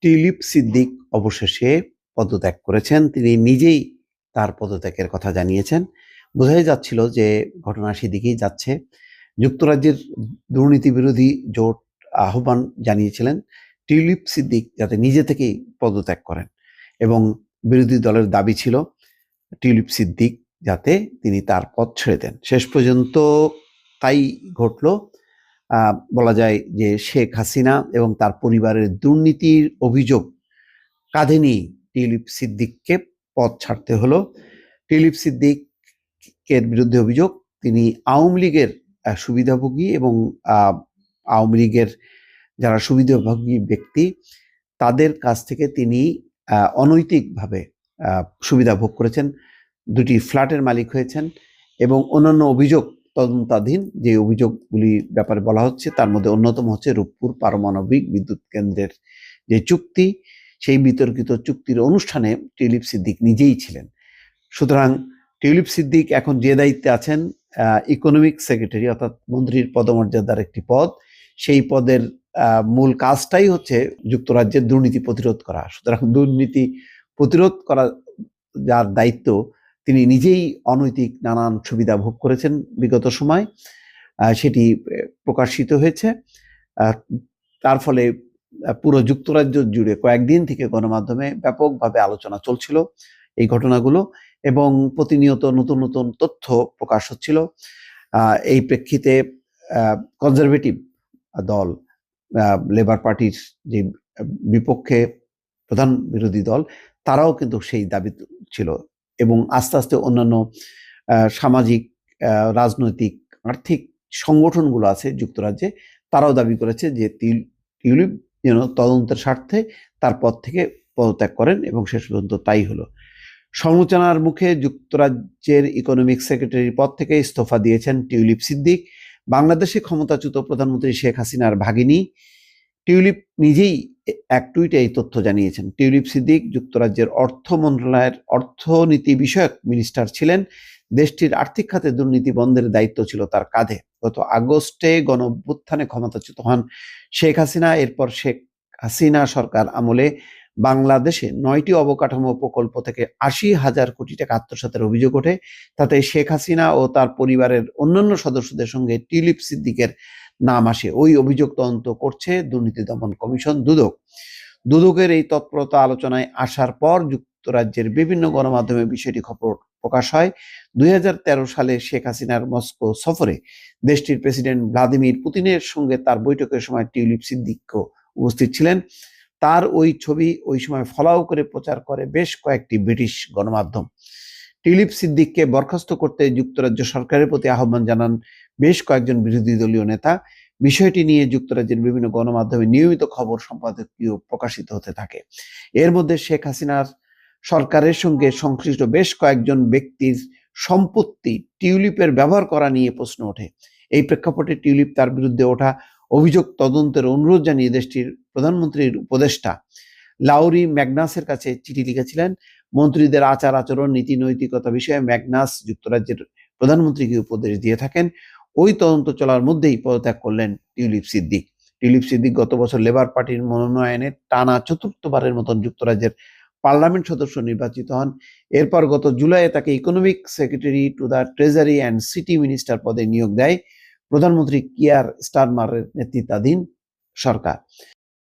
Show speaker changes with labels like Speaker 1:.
Speaker 1: Tulip Siddique অবশেষে পদত্যাগ করেছেন। তিনি নিজেই তার পদত্যাগের কথা জানিয়েছেন। বোঝাই যাচ্ছিল যে ঘটনা সেদিকেই যাচ্ছে। যুক্তরাজ্যের দুর্নীতি বিরোধী জোট আহ্বান জানিয়েছিলেন টিউলিপ সিদ্দিক যাতে নিজে থেকেই পদত্যাগ করেন এবং বিরোধী দলের দাবি ছিল টিউলিপ সিদ্দিক যাতে তিনি তার পদ ছেড়ে দেন। শেষ পর্যন্ত তাই ঘটলো। বলা যায় যে শেখ হাসিনা এবং তার পরিবারের দুর্নীতির অভিযোগ কাঁধে নিয়ে টিলিপ সিদ্দিককে পথ ছাড়তে হলো। টিউলিপ সিদ্দিকের বিরুদ্ধে অভিযোগ, তিনি আওয়ামী লীগের সুবিধাভোগী এবং আওয়ামী লীগের যারা সুবিধাভোগী ব্যক্তি, তাদের কাছ থেকে তিনি অনৈতিকভাবে সুবিধা ভোগ করেছেন। দুটি ফ্ল্যাটের মালিক হয়েছেন এবং অন্যান্য অভিযোগ তদন্তাধীন যে অভিযোগগুলি ব্যাপারে বলা হচ্ছে, তার মধ্যে অন্যতম হচ্ছে রূপপুর পারমাণবিক বিদ্যুৎ কেন্দ্রের যে চুক্তি, সেই বিতর্কিত চুক্তির অনুষ্ঠানে টিউলিপ সিদ্দিক নিজেই ছিলেন। সুতরাং টিউলিপ সিদ্দিক এখন যে দায়িত্বে আছেন ইকোনমিক সেক্রেটারি অর্থাৎ মন্ত্রীর পদমর্যাদার একটি পদ, সেই পদের মূল কাজটাই হচ্ছে যুক্তরাজ্যের দুর্নীতি প্রতিরোধ করা। সুতরাং দুর্নীতি প্রতিরোধ করা, যার দায়িত্ব তিনি নিজেই অনৈতিক নানান সুবিধা ভোগ করেছেন বিগত সময়। সেটি প্রকাশিত হয়েছে। তার ফলে পুরো যুক্তরাজ্য জুড়ে কয়েকদিন থেকে গণমাধ্যমে ব্যাপকভাবে আলোচনা চলছিল এই ঘটনাগুলো এবং প্রতিনিয়ত নতুন নতুন তথ্য প্রকাশ হচ্ছিল। এই প্রেক্ষিতে কনজারভেটিভ দল লেবার পার্টির যে বিপক্ষে প্রধান বিরোধী দল, তারাও কিন্তু সেই দাবি ছিল এবং আস্তে আস্তে অন্যান্য সামাজিক রাজনৈতিক, আর্থিক সংগঠনগুলো আছে যুক্তরাজ্যে, তারাও দাবি করেছে যে টিউলিপ যেন তদন্তের স্বার্থে তার পদ থেকে পদত্যাগ করেন এবং শেষ পর্যন্ত তাই হলো। সমালোচনার মুখে যুক্তরাজ্যের ইকোনমিক সেক্রেটারির পদ থেকে ইস্তফা দিয়েছেন টিউলিপ সিদ্দিক। বাংলাদেশে ক্ষমতাচ্যুত প্রধানমন্ত্রী শেখ হাসিনার ভাগিনী টিউলিপ নিজেই এক টুইটে এই তথ্য জানিয়েছেন। টিউলিপ সিদ্দিক যুক্তরাজ্যের অর্থ মন্ত্রণালয়ের অর্থনীতি বিষয়ক মিনিস্টার ছিলেন। দেশটির আর্থিক খাতে দুর্নীতি বন্ধের দায়িত্ব ছিল তার কাঁধে। গত আগস্টে গণ অভ্যুত্থানে ক্ষমতাচ্যুত হন শেখ হাসিনা। এরপর শেখ হাসিনা সরকার আমলে বাংলাদেশে নয়টি অবকাঠামো প্রকল্প থেকে আশি হাজার কোটি টাকা আত্মসাতের অভিযোগ ওঠে। তাতে শেখ হাসিনা ও তার পরিবারের অন্যান্য সদস্যদের সঙ্গে টিউলিপ সিদ্দিকের নাম আসে। ওই অভিযোগ তদন্ত করছে দুর্নীতি দমন কমিশন দুদক। দুদকের এই তৎপরতা আলোচনায় আসার পর যুক্তরাজ্যের বিভিন্ন গণমাধ্যমে বিষয়টি খবর প্রকাশ হয়। দুই হাজার তেরো সালে শেখ হাসিনার মস্কো সফরে দেশটির প্রেসিডেন্ট ভ্লাদিমির পুতিনের সঙ্গে তার বৈঠকের সময় টিউলিপ সিদ্দিকও উপস্থিত ছিলেন। তার ওই ছবি ওই সময় ফলাও করে প্রচার করে বেশ কয়েকটি ব্রিটিশ গণমাধ্যম। টিউলিপ সিদ্দিককে বরখাস্ত করতে যুক্তরাজ্য সরকারের প্রতি আহ্বান জানান বেশ কয়েকজন বিরোধী দলীয় নেতা। বিষয়টি নিয়ে যুক্তরাজ্যের বিভিন্ন গণমাধ্যমে নিয়মিত খবর সম্পাদকীয় প্রকাশিত হতে থাকে। এর মধ্যে শেখ হাসিনার সরকারের সঙ্গে সংশ্লিষ্ট বেশ কয়েকজন ব্যক্তির সম্পত্তি টিউলিপের ব্যবহার করা নিয়ে প্রশ্ন ওঠে। এই প্রেক্ষাপটে টিউলিপ তার বিরুদ্ধে ওঠা অভিযোগ তদন্তের অনুরোধ জানিয়ে দেশটির প্রধানমন্ত্রীর উপদেষ্টা লাউরি ম্যাগনাসের কাছে চিঠি লিখেছিলেন, মন্ত্রীদের আচার আচরণ, নীতি নৈতিকতা বিষয়ে ম্যাগনাস যুক্তরাজ্যের প্রধানমন্ত্রীকে উপদেশ দিয়ে থাকেন। ওই তদন্ত চলার মধ্যেই পদত্যাগ করলেন টিউলিপ সিদ্দিক। টিউলিপ সিদ্দিক গত বছর লেবার পার্টির মনোনয়নে টানা চতুর্থবারের মতন যুক্তরাজ্যের পার্লামেন্ট সদস্য নির্বাচিত হন। এরপর গত জুলাইয়ে তাকে economic secretary to the treasury and city minister পদে নিয়োগ দেয়। প্রধানমন্ত্রী কিয়ার স্টারমারের নেতৃত্বাধীন সরকার।